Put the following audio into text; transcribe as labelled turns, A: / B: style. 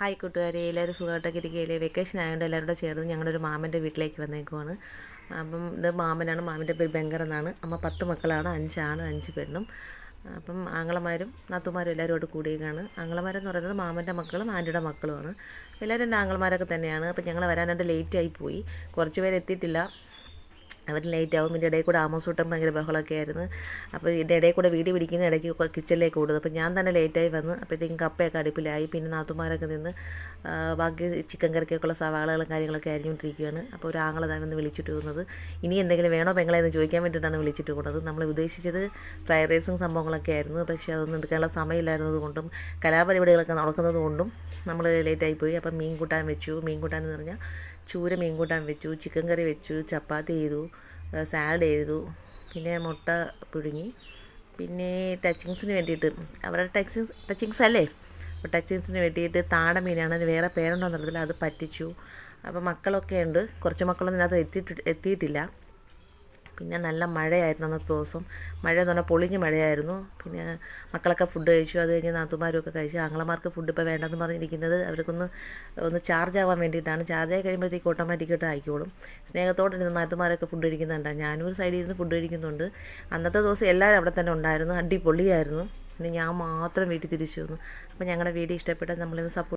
A: Hi കൂട്ടുകാരെ എല്ലാവരും സുഖമായിട്ടൊക്കെ ഇരിക്കുകയില്ലേ? Vacation ആയതുകൊണ്ട് എല്ലാവരും ചേർന്ന് ഒരു മാമന്റെ വീട്ടിലേക്ക് വന്നേക്കുവാണ്. അപ്പം ഇത് മാമനാണ് മാമന്റെ പേര് ബംഗർ എന്നാണ്. അമ്മ പത്ത് മക്കളാണ് അഞ്ചാണ് അഞ്ച് പെണ്ണും. അപ്പം ആങ്ങളമാരും നാത്തുമാരും എല്ലാവരോട് കൂടിയേക്കാണ്. ആങ്ങളമാരെന്ന് പറയുന്നത് മാമന്റെ മക്കളും ആന്റിയുടെ മക്കളുമാണ്. എല്ലാവരും എന്റെ ആങ്ങളമാരൊക്കെ തന്നെയാണ്. അപ്പം ഞങ്ങൾ വരാനായിട്ട് ലേറ്റായി പോയി. കുറച്ച് പേര് എത്തിയിട്ടില്ല. അവർ ലേറ്റ് ആവും. ഇതിന്റെ ഇടയിൽ കൂടെ ആമോസൂട്ടം ഭയങ്കര ബഹളമൊക്കെ ആയിരുന്നു. അപ്പോൾ ഇതിന്റെ ഇടയിൽ കൂടെ വീട് പിടിക്കുന്ന ഇടയ്ക്ക് കിച്ചണിലേക്ക് ഓടുന്നത് അപ്പോൾ ഞാൻ തന്നെ ലേറ്റായി വന്ന് അപ്പോഴത്തേക്കും കപ്പയൊക്കെ അടുപ്പിലായി. പിന്നെ നാത്തുമാരൊക്കെ നിന്ന് ബാക്കി ചിക്കൻ കറിക്കൊക്കെയുള്ള സവാളകളും കാര്യങ്ങളൊക്കെ അരിഞ്ഞുകൊണ്ടിരിക്കുകയാണ്. അപ്പോൾ ഒരു ആങ്ങളെ വന്ന് വിളിച്ചിട്ട് പോകുന്നത് ഇനി എന്തെങ്കിലും വേണോ പെങ്ങളെ? എന്ന് ചോദിക്കാൻ വേണ്ടിയിട്ടാണ് വിളിച്ചിട്ട് പോകുന്നത് നമ്മൾ ഉദ്ദേശിച്ചത് ഫ്രൈഡ് റൈസും സംഭവങ്ങളൊക്കെ ആയിരുന്നു. പക്ഷേ അതൊന്നും എടുക്കാനുള്ള സമയമില്ലായിരുന്നത് കൊണ്ടും കലാപരിപാടികളൊക്കെ നടക്കുന്നത് കൊണ്ടും നമ്മൾ ലേറ്റായി പോയി. അപ്പം മീൻ കൂട്ടാൻ വെച്ചു. മീൻ കൂട്ടാൻ എന്ന് പറഞ്ഞാൽ ചൂര മീൻ കൂട്ടാൻ വെച്ചു ചിക്കൻ കറി വെച്ചു ചപ്പാത്തി ചെയ്തു സാലഡ് ചെയ്തു പിന്നെ മുട്ട പുഴുങ്ങി. പിന്നെ ടച്ചിങ്സിന് വേണ്ടിയിട്ട് അവരുടെ ടച്ചിങ്സ് ടച്ചിങ്സ് അല്ലേ? അപ്പോൾ ടച്ചിങ്സിന് വേണ്ടിയിട്ട് താട മീനാണ് അതിന് വേറെ പേരുണ്ടോ എന്നുള്ളതിൽ അത് പറ്റിച്ചു. അപ്പോൾ മക്കളൊക്കെ ഉണ്ട് കുറച്ച് മക്കളൊന്നും അതിനകത്ത് എത്തിയിട്ട് എത്തിയിട്ടില്ല. പിന്നെ നല്ല മഴയായിരുന്നു അന്നത്തെ ദിവസം. മഴ എന്ന് പറഞ്ഞാൽ പൊളിഞ്ഞ് മഴയായിരുന്നു. പിന്നെ മക്കളൊക്കെ ഫുഡ് കഴിച്ചു. അത് കഴിഞ്ഞ് നാത്തുമാരും ഒക്കെ കഴിച്ചു ആങ്ങളമാർക്ക് ഫുഡ് ഇപ്പോൾ വേണ്ടെന്ന് പറഞ്ഞിരിക്കുന്നത്. അവർക്കൊന്ന് ഒന്ന് ചാർജ് ആവാൻ വേണ്ടിയിട്ടാണ്. ചാർജ് ആയി കഴിയുമ്പോഴത്തേക്ക് ഓട്ടോമാറ്റിക്കായിട്ട് ആയിക്കോളും. സ്നേഹത്തോടെ ഇരുന്ന് നാത്തുമാരൊക്കെ ഫുഡ് കഴിക്കുന്നുണ്ട്. ഞാനും ഒരു സൈഡിൽ ഇരുന്ന് ഫുഡ് കഴിക്കുന്നുണ്ട്. അന്നത്തെ ദിവസം എല്ലാവരും അവിടെ തന്നെ ഉണ്ടായിരുന്നു. അടിപൊളിയായിരുന്നു. പിന്നെ ഞാൻ മാത്രം വീട്ടിൽ തിരിച്ചു വന്നു. അപ്പോൾ ഞങ്ങളുടെ വീഡിയോ ഇഷ്ടപ്പെട്ടാൽ നമ്മളിന്ന് സപ്പോർട്ട്